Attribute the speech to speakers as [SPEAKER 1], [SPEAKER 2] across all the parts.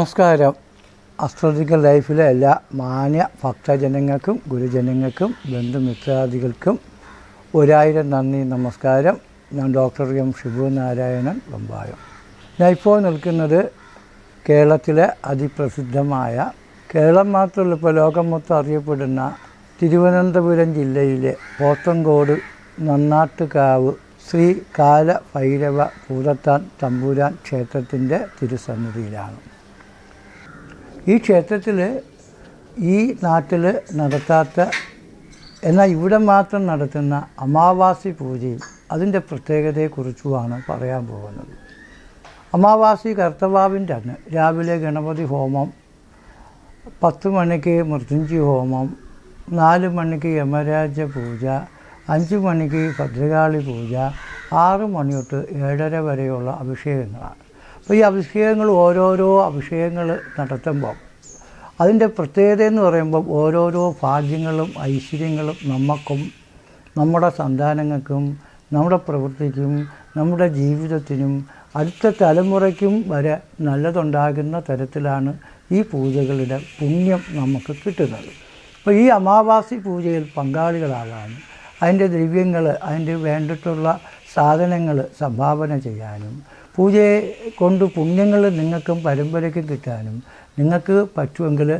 [SPEAKER 1] നമസ്കാരം. അസ്ട്രോളജിക്കൽ ലൈഫിലെ എല്ലാ മാന്യ ഭക്തജനങ്ങൾക്കും ഗുരുജനങ്ങൾക്കും ബന്ധുമിത്രാദികൾക്കും ഒരായിരം നന്ദി നമസ്കാരം. ഞാൻ ഡോക്ടർ എം ഷിബു നാരായണൻ വെമ്പായം ഞാൻ ഇപ്പോൾ നിൽക്കുന്നത് കേരളത്തിലെ അതിപ്രസിദ്ധമായ കേരളം മാത്രമല്ല ഇപ്പോൾ ലോകം മൊത്തം അറിയപ്പെടുന്ന തിരുവനന്തപുരം ജില്ലയിലെ പോത്തങ്കോട് നന്നാട്ടുകാവ് ശ്രീ കാല ഭൈരവ പൂതത്താൻ തമ്പുരാൻ ക്ഷേത്രത്തിന്റെ തിരുസന്നിധിയിലാണ്. ഈ ക്ഷേത്രത്തിൽ ഈ നാട്ടിൽ നടത്താത്ത എന്നാൽ ഇവിടെ മാത്രം നടത്തുന്ന അമാവാസി പൂജയും അതിന്റെ പ്രത്യേകതയെക്കുറിച്ചുമാണ് പറയാൻ പോകുന്നത്. അമാവാസി കർത്തവാവിന്റെ അന്ന് രാവിലെ ഗണപതി ഹോമം പത്ത് മണിക്ക് മൃത്യുഞ്ജി ഹോമം നാല് മണിക്ക് യമരാജ പൂജ അഞ്ച് മണിക്ക് ഭദ്രകാളി പൂജ ആറ് മണി തൊട്ട് ഏഴര വരെയുള്ള അഭിഷേകങ്ങളാണ്. അപ്പോൾ ഈ അഭിഷേകങ്ങൾ ഓരോരോ അഭിഷേകങ്ങൾ നടത്തുമ്പോൾ അതിന്റെ പ്രത്യേകത എന്ന് പറയുമ്പോൾ ഓരോരോ ഭാഗ്യങ്ങളും ഐശ്വര്യങ്ങളും നമുക്കും നമ്മുടെ സന്താനങ്ങൾക്കും നമ്മുടെ പ്രവൃത്തിക്കും നമ്മുടെ ജീവിതത്തിനും അടുത്ത തലമുറയ്ക്കും വരെ നല്ലതുണ്ടാകുന്ന തരത്തിലാണ് ഈ പൂജകളുടെ പുണ്യം നമുക്ക് കിട്ടുന്നത്. അപ്പോൾ ഈ അമാവാസി പൂജയിൽ പങ്കാളികളാകാനും അതിന്റെ ദ്രവ്യങ്ങൾ അതിന്റെ വേണ്ടിയിട്ടുള്ള സാധനങ്ങൾ സംഭാവന ചെയ്യാനും പൂജയെ കൊണ്ട് പുണ്യങ്ങൾ നിങ്ങൾക്കും പരമ്പരയ്ക്കും കിട്ടാനും നിങ്ങൾക്ക് പറ്റുമെങ്കിൽ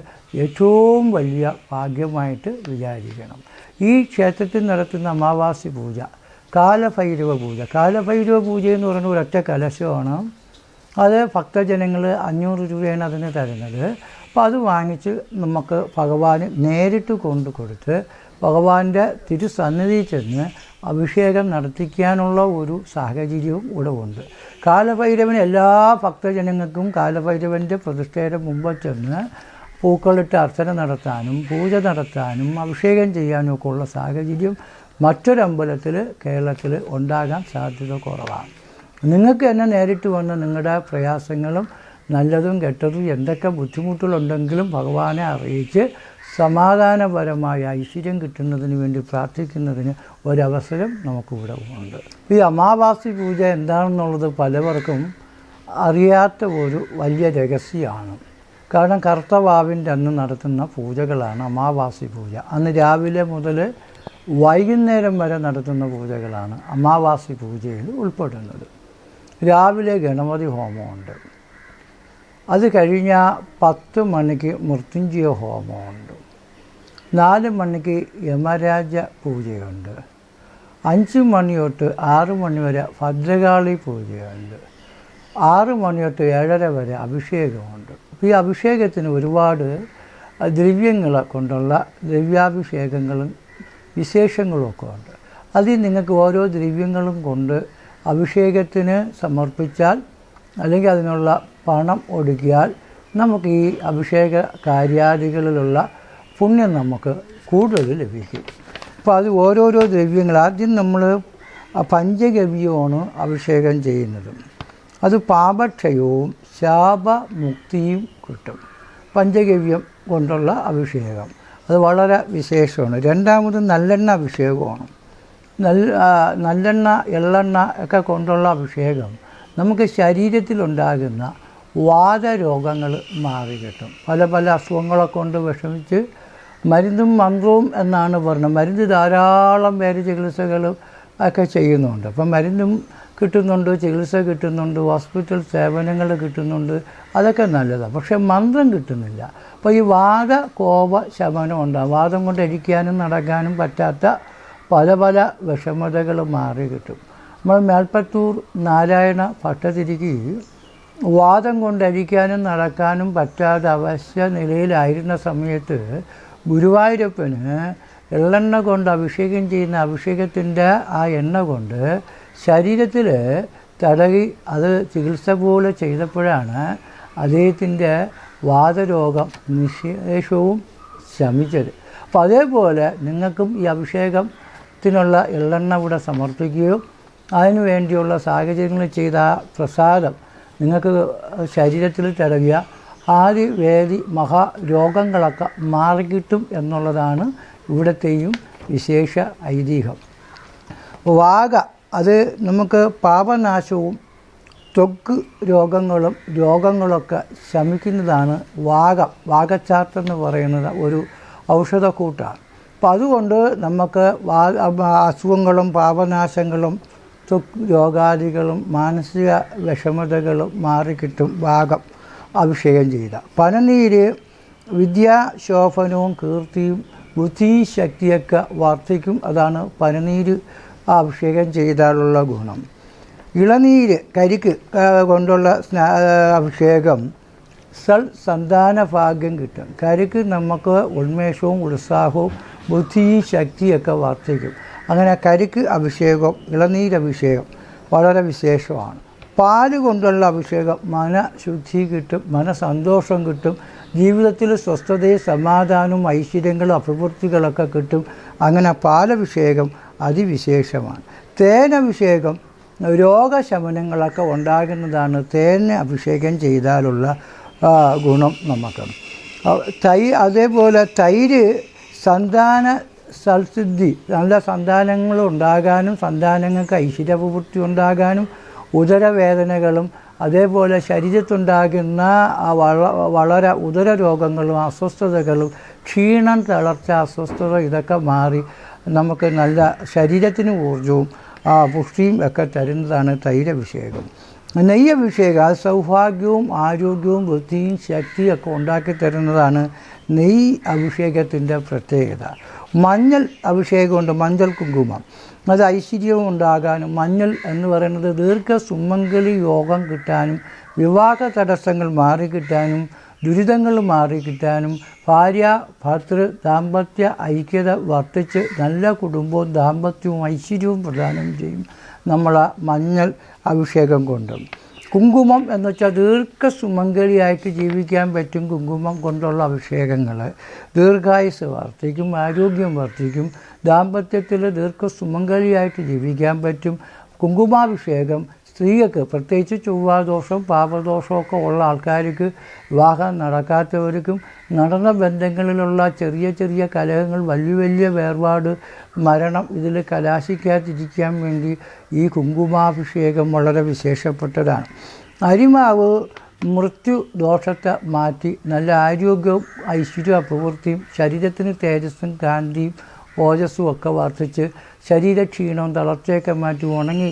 [SPEAKER 1] ഏറ്റവും വലിയ ഭാഗ്യമായിട്ട് വിചാരിക്കണം. ഈ ക്ഷേത്രത്തിൽ നടത്തുന്ന അമാവാസി പൂജ കാലഭൈരവ പൂജ. കാലഭൈരവ പൂജ എന്ന് പറയുന്ന ഒരൊറ്റ കലശമാണ്. അത് ഭക്തജനങ്ങൾ അഞ്ഞൂറ് രൂപയാണ് അതിന് തരുന്നത്. അപ്പോൾ അത് വാങ്ങിച്ച് നമുക്ക് ഭഗവാന് നേരിട്ട് കൊണ്ടു കൊടുത്ത് ഭഗവാന്റെ തിരുസന്നിധി ചെന്ന് അഭിഷേകം നടത്തിക്കാനുള്ള ഒരു സാഹചര്യവും ഇവിടെ ഉണ്ട്. കാലഭൈരവൻ എല്ലാ ഭക്തജനങ്ങൾക്കും കാലഭൈരവന്റെ പ്രതിഷ്ഠയുടെ മുമ്പ് ചെന്ന് പൂക്കളിട്ട് അർച്ചന നടത്താനും പൂജ നടത്താനും അഭിഷേകം ചെയ്യാനും ഒക്കെ ഉള്ള സാഹചര്യം മറ്റൊരമ്പലത്തിൽ കേരളത്തിൽ ഉണ്ടാകാൻ സാധ്യത കുറവാണ്. നിങ്ങൾക്ക് തന്നെ നേരിട്ട് വന്ന നിങ്ങളുടെ പ്രയാസങ്ങളും നല്ലതും കെട്ടതും എന്തൊക്കെ ബുദ്ധിമുട്ടുകളുണ്ടെങ്കിലും ഭഗവാനെ അറിയിച്ച് സമാധാനപരമായ ഐശ്വര്യം കിട്ടുന്നതിന് വേണ്ടി പ്രാർത്ഥിക്കുന്നതിന് ഒരവസരം നമുക്കിവിടെ ഉണ്ട്. ഈ അമാവാസി പൂജ എന്താണെന്നുള്ളത് പലവർക്കും അറിയാത്ത ഒരു വലിയ രഹസ്യമാണ്. കാരണം കർത്തവാവിന്റെ അന്ന് നടത്തുന്ന പൂജകളാണ് അമാവാസി പൂജ. അന്ന് രാവിലെ മുതൽ വൈകുന്നേരം വരെ നടത്തുന്ന പൂജകളാണ് അമാവാസി പൂജയിൽ ഉൾപ്പെടുന്നത്. രാവിലെ ഗണപതി ഹോമമുണ്ട്. അത് കഴിഞ്ഞാൽ പത്ത് മണിക്ക് മൃത്യുഞ്ജയ ഹോമമുണ്ട്. നാല് മണിക്ക് യമരാജ പൂജയുണ്ട്. അഞ്ച് മണി തൊട്ട് ആറ് മണി വരെ ഭദ്രകാളി പൂജയുണ്ട്. ആറ് മണി തൊട്ട് ഏഴര വരെ അഭിഷേകമുണ്ട്. ഈ അഭിഷേകത്തിന് ഒരുപാട് ദ്രവ്യങ്ങളെ കൊണ്ടുള്ള ദ്രവ്യാഭിഷേകങ്ങളും വിശേഷങ്ങളും ഒക്കെ ഉണ്ട്. അതിൽ നിങ്ങൾക്ക് ഓരോ ദ്രവ്യങ്ങളും കൊണ്ട് അഭിഷേകത്തിന് സമർപ്പിച്ചാൽ അല്ലെങ്കിൽ അതിനുള്ള പണം ഒടുക്കിയാൽ നമുക്ക് ഈ അഭിഷേക കാര്യാദികളിലുള്ള പുണ്യം നമുക്ക് കൂടുതൽ ലഭിക്കും. അപ്പോൾ അത് ഓരോരോ ദ്രവ്യങ്ങൾ ആദ്യം നമ്മൾ പഞ്ചഗവ്യമാണ് അഭിഷേകം ചെയ്യുന്നത്. അത് പാപക്ഷയവും ശാപമുക്തിയും കിട്ടും. പഞ്ചഗവ്യം കൊണ്ടുള്ള അഭിഷേകം. അത് വളരെ വിശേഷമാണ്. രണ്ടാമത് നല്ലെണ്ണ അഭിഷേകമാണ്. നല്ല നല്ലെണ്ണ എള്ളെണ്ണ ഒക്കെ കൊണ്ടുള്ള അഭിഷേകം നമുക്ക് ശരീരത്തിലുണ്ടാകുന്ന വാദരോഗങ്ങൾ മാറി കിട്ടും പല പല അസുഖങ്ങളെ കൊണ്ട് വിഷമിച്ച് മരുന്നും മന്ത്രവും എന്നാണ് പറഞ്ഞത്. മരുന്ന് ധാരാളം പേര് ചികിത്സകളും ഒക്കെ ചെയ്യുന്നുണ്ട്. അപ്പം മരുന്നും കിട്ടുന്നുണ്ട് ചികിത്സ കിട്ടുന്നുണ്ട് ഹോസ്പിറ്റൽ സേവനങ്ങൾ കിട്ടുന്നുണ്ട്. അതൊക്കെ നല്ലതാണ് പക്ഷേ മന്ത്രം കിട്ടുന്നില്ല. അപ്പോൾ ഈ വാദ കോപ ശമനം ഉണ്ടാകും വാദം കൊണ്ട് ഇരിക്കാനും നടക്കാനും പറ്റാത്ത പല പല വിഷമതകൾ മാറി കിട്ടും. നമ്മൾ മേൽപ്പത്തൂർ നാരായണ ഭട്ടതിരിക്ക് വാദം കൊണ്ടരിക്കാനും നടക്കാനും പറ്റാതെ അവശ്യ നിലയിലായിരുന്ന സമയത്ത് ഗുരുവായൂരപ്പന് എള്ളെണ്ണ കൊണ്ട് അഭിഷേകം ചെയ്യുന്ന അഭിഷേകത്തിന്റെ ആ എണ്ണ കൊണ്ട് ശരീരത്തിൽ തടകി അത് ചികിത്സ പോലെ ചെയ്തപ്പോഴാണ് അദ്ദേഹത്തിന്റെ വാദരോഗം നിശേഷവും ശമിച്ചത്. അപ്പോൾ അതേപോലെ നിങ്ങൾക്കും ഈ അഭിഷേകത്തിനുള്ള എള്ളെണ്ണ ഇവിടെ സമർപ്പിക്കുകയും അതിനു വേണ്ടിയുള്ള സാഹചര്യങ്ങൾ ചെയ്ത പ്രസാദം നിങ്ങൾക്ക് ശരീരത്തിൽ തടവിയ ആദി വേദി മഹാരോഗങ്ങളൊക്കെ മാറിക്കിട്ടും എന്നുള്ളതാണ് ഇവിടത്തെയും വിശേഷ ഐതിഹ്യം. വാഗ അത് നമുക്ക് പാപനാശവും ത്വക്ക് രോഗങ്ങളും രോഗങ്ങളൊക്കെ ശമിക്കുന്നതാണ് വാഗം. വാഗച്ചാർത്തെന്ന് പറയുന്നത് ഒരു ഔഷധക്കൂട്ടാണ്. അപ്പം അതുകൊണ്ട് നമുക്ക് അസുഖങ്ങളും പാപനാശങ്ങളും ത്വക്ക് രോഗാദികളും മാനസിക വിഷമതകളും മാറിക്കിട്ടും ഭാഗം അഭിഷേകം ചെയ്ത. പനനീര് വിദ്യാശോഭനവും കീർത്തിയും ബുദ്ധി ശക്തിയൊക്കെ വർദ്ധിക്കും. അതാണ് പനനീര് അഭിഷേകം ചെയ്താലുള്ള ഗുണം. ഇളനീര് കരിക്ക് കൊണ്ടുള്ള സ്നാ അഭിഷേകം സൽ സന്താന ഭാഗ്യം കിട്ടും. കരിക്ക് നമുക്ക് ഉന്മേഷവും ഉത്സാഹവും ബുദ്ധിയും ശക്തിയൊക്കെ വർദ്ധിക്കും. അങ്ങനെ കരിക്ക് അഭിഷേകം ഇളനീരഭിഷേകം വളരെ വിശേഷമാണ്. പാൽ കൊണ്ടുള്ള അഭിഷേകം മനഃശുദ്ധി കിട്ടും മനസന്തോഷം കിട്ടും ജീവിതത്തിൽ സ്വസ്ഥതയും സമാധാനവും ഐശ്വര്യങ്ങളും അഭിവൃദ്ധികളൊക്കെ കിട്ടും. അങ്ങനെ പാലഭിഷേകം അതിവിശേഷമാണ്. തേനഭിഷേകം രോഗശമനങ്ങളൊക്കെ ഉണ്ടാകുന്നതാണ് തേന് അഭിഷേകം ചെയ്താലുള്ള ഗുണം നമുക്ക്. തൈ അതേപോലെ തൈര് സന്താന സൽസിദ്ധി നല്ല സന്താനങ്ങൾ ഉണ്ടാകാനും സന്താനങ്ങൾക്ക് ഐശ്വര്യപൂർത്തി ഉണ്ടാകാനും ഉദരവേദനകളും അതേപോലെ ശരീരത്തുണ്ടാകുന്ന വള വളരെ ഉദര രോഗങ്ങളും അസ്വസ്ഥതകളും ക്ഷീണം തളർച്ച അസ്വസ്ഥത ഇതൊക്കെ മാറി നമുക്ക് നല്ല ശരീരത്തിന് ഊർജവും പുഷ്ടിയും ഒക്കെ തരുന്നതാണ് തൈരഭിഷേകം. നെയ്യഭിഷേകം അത് സൗഭാഗ്യവും ആരോഗ്യവും വൃത്തിയും ശക്തിയും ഒക്കെ ഉണ്ടാക്കി തരുന്നതാണ് നെയ്യ് അഭിഷേകത്തിന്റെ പ്രത്യേകത. മഞ്ഞൾ അഭിഷേകമുണ്ട് മഞ്ഞൾ കുങ്കുമം. അത് ഐശ്വര്യവും ഉണ്ടാകാനും മഞ്ഞൾ എന്ന് പറയുന്നത് ദീർഘ സുമംഗലി യോഗം കിട്ടാനും വിവാഹ തടസ്സങ്ങൾ മാറിക്കിട്ടാനും ദുരിതങ്ങൾ മാറിക്കിട്ടാനും ഭാര്യ ഭർത്തൃ ദാമ്പത്യ ഐക്യത വർദ്ധിച്ച് നല്ല കുടുംബവും ദാമ്പത്യവും ഐശ്വര്യവും പ്രദാനം ചെയ്യും നമ്മൾ മഞ്ഞൾ അഭിഷേകം കൊണ്ട്. കുങ്കുമം എന്ന് വെച്ചാൽ ദീർഘ സുമംഗലിയായിട്ട് ജീവിക്കാൻ പറ്റും കുങ്കുമം കൊണ്ടുള്ള അഭിഷേകങ്ങൾ. ദീർഘായുസ് വർദ്ധിക്കും ആരോഗ്യം വർദ്ധിക്കും ദാമ്പത്യത്തിൽ ദീർഘ സുമംഗലിയായിട്ട് ജീവിക്കാൻ പറ്റും. കുങ്കുമാഭിഷേകം സ്ത്രീകൾക്ക് പ്രത്യേകിച്ച് ചൊവ്വാദോഷം പാപദോഷമൊക്കെ ഉള്ള ആൾക്കാർക്ക് വിവാഹം നടക്കാത്തവർക്കും നടന്ന ബന്ധങ്ങളിലുള്ള ചെറിയ ചെറിയ കലഹങ്ങൾ വലിയ വലിയ വേർപാട് മരണം ഇതിൽ കലാശിക്കാതിരിക്കാൻ വേണ്ടി ഈ കുങ്കുമാഭിഷേകം വളരെ വിശേഷപ്പെട്ടതാണ്. അരിമാവ് മൃത്യു ദോഷത്തെ മാറ്റി നല്ല ആരോഗ്യവും ഐശ്വര്യ പ്രവൃത്തിയും ശരീരത്തിന് തേജസ്സും കാന്തിയും ഓജസ്സും ഒക്കെ വർദ്ധിച്ച് ശരീരക്ഷീണവും തളർച്ചയൊക്കെ മാറ്റി ഉണങ്ങി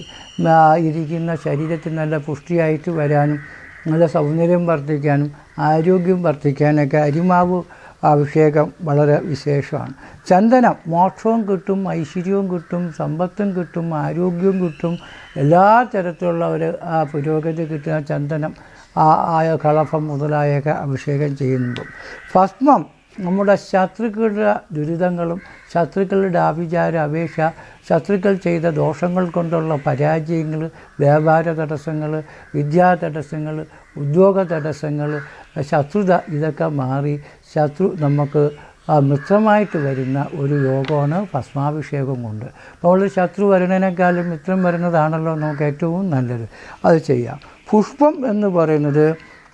[SPEAKER 1] ഇരിക്കുന്ന ശരീരത്തിന് നല്ല പുഷ്ടിയായിട്ട് വരാനും നല്ല സൗന്ദര്യം വർദ്ധിക്കാനും ആരോഗ്യം വർദ്ധിക്കാനൊക്കെ അരിമാവ് അഭിഷേകം വളരെ വിശേഷമാണ്. ചന്ദനം മോക്ഷവും കിട്ടും ഐശ്വര്യവും കിട്ടും സമ്പത്തും കിട്ടും ആരോഗ്യവും കിട്ടും എല്ലാ തരത്തിലുള്ള ഒരു പുരോഗതി കിട്ടുന്ന ചന്ദനം ആ ആയ കളഭം മുതലായൊക്കെ അഭിഷേകം ചെയ്യുന്നുണ്ട്. ഭസ്മം നമ്മുടെ ശത്രുക്കളുടെ ദുരിതങ്ങളും ശത്രുക്കളുടെ ആഭിചാര അപേക്ഷ ശത്രുക്കൾ ചെയ്ത ദോഷങ്ങൾ കൊണ്ടുള്ള പരാജയങ്ങൾ വ്യാപാര തടസ്സങ്ങൾ വിദ്യാ തടസ്സങ്ങൾ ഉദ്യോഗ തടസ്സങ്ങൾ ശത്രുത ഇതൊക്കെ മാറി ശത്രു നമുക്ക് മിത്രമായിട്ട് വരുന്ന ഒരു യോഗമാണ് ഭസ്മാഭിഷേകം കൊണ്ട്. അപ്പോൾ ശത്രു വരുന്നതിനേക്കാളും മിത്രം വരുന്നതാണല്ലോ നമുക്ക് ഏറ്റവും നല്ലത്. അത് ചെയ്യാം. പുഷ്പം എന്ന് പറയുന്നത്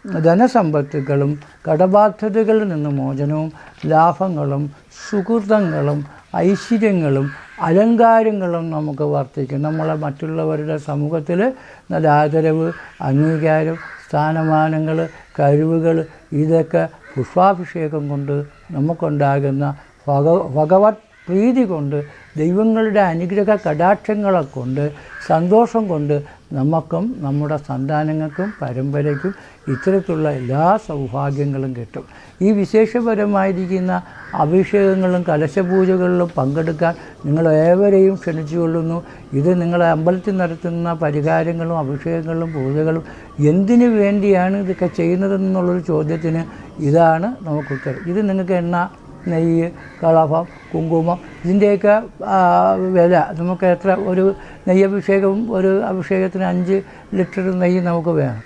[SPEAKER 1] ധനസമ്പത്തുകളും കടബാധ്യതകളിൽ നിന്ന് മോചനവും ലാഭങ്ങളും സുഹൃതങ്ങളും ഐശ്വര്യങ്ങളും അലങ്കാരങ്ങളും നമുക്ക് വർദ്ധിക്കും. നമ്മളെ മറ്റുള്ളവരുടെ സമൂഹത്തിൽ നല്ല ആദരവ് അംഗീകാരം സ്ഥാനമാനങ്ങൾ കഴിവുകൾ ഇതൊക്കെ പുഷ്പാഭിഷേകം കൊണ്ട് നമുക്കുണ്ടാകുന്ന ഭഗ ഭഗവത് പ്രീതി കൊണ്ട് ദൈവങ്ങളുടെ അനുഗ്രഹ കടാക്ഷങ്ങളെ കൊണ്ട് സന്തോഷം കൊണ്ട് നമുക്കും നമ്മുടെ സന്താനങ്ങൾക്കും പരമ്പരയ്ക്കും ഇത്തരത്തിലുള്ള എല്ലാ സൗഭാഗ്യങ്ങളും കിട്ടും. ഈ വിശേഷപരമായിരിക്കുന്ന അഭിഷേകങ്ങളും കലശപൂജകളിലും പങ്കെടുക്കാൻ നിങ്ങൾ ഏവരെയും ക്ഷണിച്ചുകൊള്ളുന്നു. ഇത് നിങ്ങളെ അമ്പലത്തിൽ നടത്തുന്ന പരിഹാരങ്ങളും അഭിഷേകങ്ങളും പൂജകളും എന്തിനു വേണ്ടിയാണ് ഇതൊക്കെ ചെയ്യുന്നതെന്നുള്ളൊരു ചോദ്യത്തിന് ഇതാണ് നമുക്ക് ഉത്തരം. ഇത് നിങ്ങൾക്ക് എണ്ണ നെയ്യ് കളഭം കുങ്കുമം ഇതിന്റെയൊക്കെ വില. നമുക്ക് എത്ര ഒരു നെയ്യഭിഷേകവും ഒരു അഭിഷേകത്തിന് അഞ്ച് ലിറ്റർ നെയ്യ് നമുക്ക് വേണം.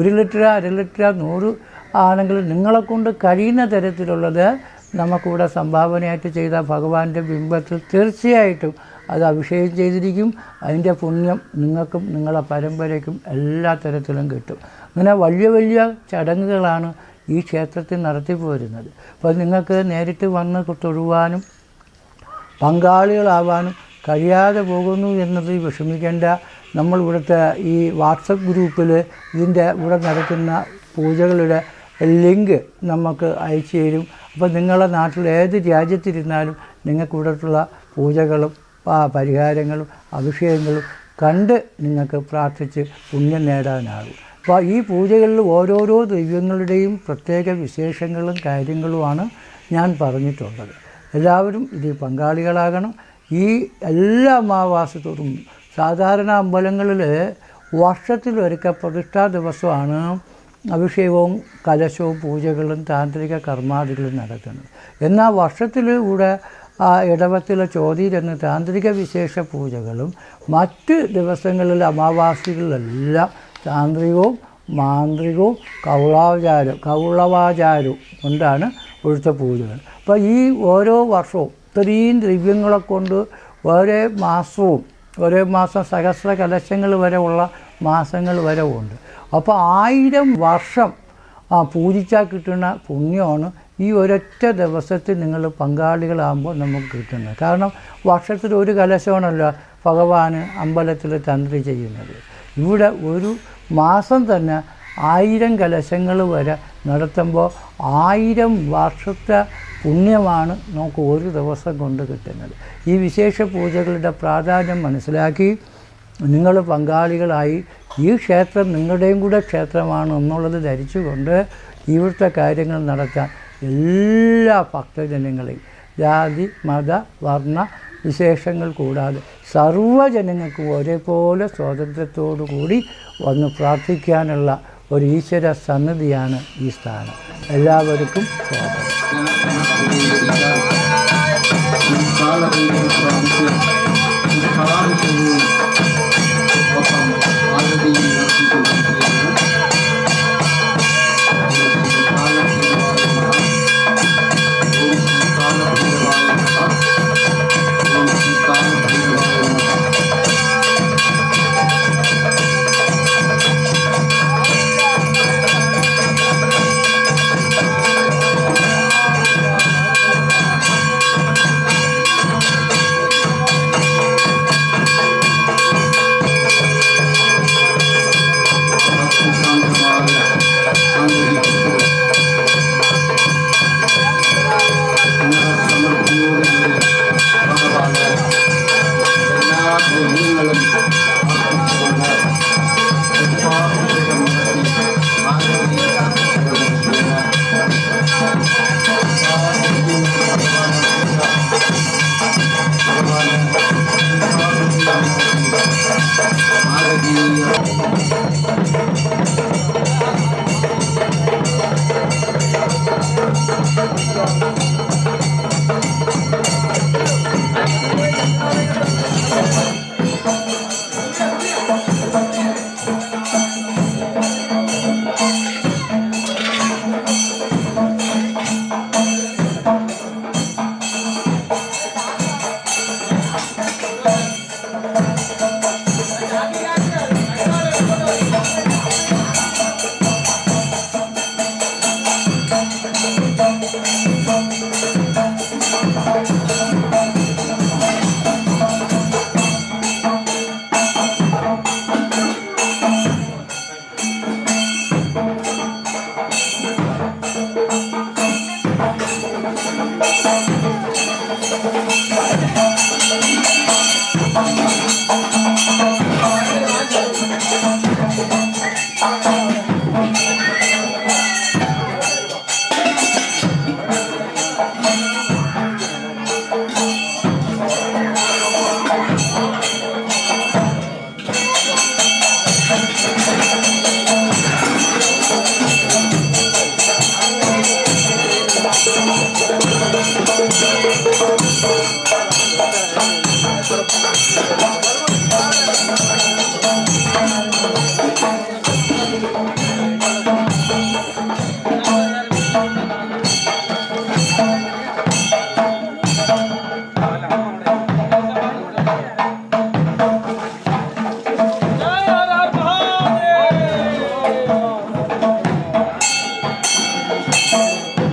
[SPEAKER 1] ഒരു ലിറ്റർ അര ലിറ്റർ നൂറ് ആണെങ്കിൽ നിങ്ങളെ കൊണ്ട് കഴിയുന്ന തരത്തിലുള്ളത് നമുക്കിവിടെ സംഭാവനയായിട്ട് ചെയ്ത ഭഗവാന്റെ ബിംബത്തിൽ തീർച്ചയായിട്ടും അത് അഭിഷേകം ചെയ്തിരിക്കും. അതിന്റെ പുണ്യം നിങ്ങൾക്കും നിങ്ങളെ പരമ്പരയ്ക്കും എല്ലാ തരത്തിലും കിട്ടും. അങ്ങനെ വലിയ വലിയ ചടങ്ങുകളാണ് ഈ ക്ഷേത്രത്തിൽ നടത്തിപ്പോരുന്നത് അപ്പോൾ നിങ്ങൾക്ക് നേരിട്ട് വന്ന് തൊഴുവാനും പങ്കാളികളാവാനും കഴിയാതെ പോകുന്നു എന്നത് വിഷമിക്കേണ്ട. നമ്മൾ ഇവിടുത്തെ ഈ വാട്സപ്പ് ഗ്രൂപ്പിൽ ഇതിന്റെ ഇവിടെ നടക്കുന്ന പൂജകളുടെ ലിങ്ക് നമുക്ക് അയച്ചു തരും. അപ്പോൾ നിങ്ങളുടെ നാട്ടിൽ ഏത് രാജ്യത്തിരുന്നാലും നിങ്ങൾക്ക് ഇവിടത്തുള്ള പൂജകളും പരിഹാരങ്ങളും അഭിഷേകങ്ങളും കണ്ട് നിങ്ങൾക്ക് പ്രാർത്ഥിച്ച് പുണ്യം നേടാനാകും. അപ്പോൾ ഈ പൂജകളിൽ ഓരോരോ ദൈവങ്ങളുടെയും പ്രത്യേക വിശേഷങ്ങളും കാര്യങ്ങളുമാണ് ഞാൻ പറഞ്ഞിട്ടുള്ളത്. എല്ലാവരും ഇതിൽ പങ്കാളികളാകണം. ഈ എല്ലാ അമാവാസത്തോടും സാധാരണ അമ്പലങ്ങളിൽ വർഷത്തിലൊരിക്കൽ പ്രതിഷ്ഠാ ദിവസമാണ് അഭിഷേകവും കലശവും പൂജകളും താന്ത്രിക കർമാദികളും നടക്കുന്നത്. എന്നാൽ വർഷത്തിൽ കൂടെ ആ ഇടവത്തിലെ ചോതിയിലെന്ന് താന്ത്രിക വിശേഷ പൂജകളും മറ്റ് ദിവസങ്ങളിലെ അമാവാസികളിലെല്ലാം താന്ത്രികവും മാന്ത്രികവും കൗളാചാരം കൗളവാചാരവും കൊണ്ടാണ് ഇവിടുത്തെ പൂജകൾ. അപ്പോൾ ഈ ഓരോ വർഷവും ഇത്രയും ദ്രവ്യങ്ങളെ കൊണ്ട് ഓരോ മാസവും ഓരോ മാസം സഹസ്ര കലശങ്ങൾ വരെ ഉള്ള മാസങ്ങൾ വരെ ഉണ്ട്. അപ്പോൾ ആയിരം വർഷം ആ പൂജിച്ചാൽ കിട്ടുന്ന പുണ്യമാണ് ഈ ഒരൊറ്റ ദിവസത്തിൽ നിങ്ങൾ പങ്കാളികളാകുമ്പോൾ നമുക്ക് കിട്ടുന്നത്. കാരണം വർഷത്തിൽ ഒരു കലശമാണല്ലോ ഭഗവാന് അമ്പലത്തിൽ തന്ത്രി ചെയ്യുന്നത്. ഇവിടെ ഒരു മാസം തന്നെ ആയിരം കലശങ്ങൾ വരെ നടത്തുമ്പോൾ ആയിരം വർഷത്തെ പുണ്യമാണ് നമുക്ക് ഒരു ദിവസം കൊണ്ട് കിട്ടുന്നത്. ഈ വിശേഷ പൂജകളുടെ പ്രാധാന്യം മനസ്സിലാക്കി നിങ്ങൾ പങ്കാളികളായി ഈ ക്ഷേത്രം നിങ്ങളുടെയും കൂടെ ക്ഷേത്രമാണ് എന്നുള്ളത് ധരിച്ചുകൊണ്ട് ഇവിടുത്തെ കാര്യങ്ങൾ നടത്താൻ എല്ലാ ഭക്തജനങ്ങളെയും ജാതി മത വർണ വിശേഷങ്ങൾ കൂടാതെ സർവജനങ്ങൾക്കും ഒരേപോലെ സ്വാതന്ത്ര്യത്തോടു കൂടി വന്ന് പ്രാർത്ഥിക്കാനുള്ള ഒരു ഈശ്വര സന്നിധിയാണ് ഈ സ്ഥാനം. എല്ലാവർക്കും സ്വാഗതം.
[SPEAKER 2] Thank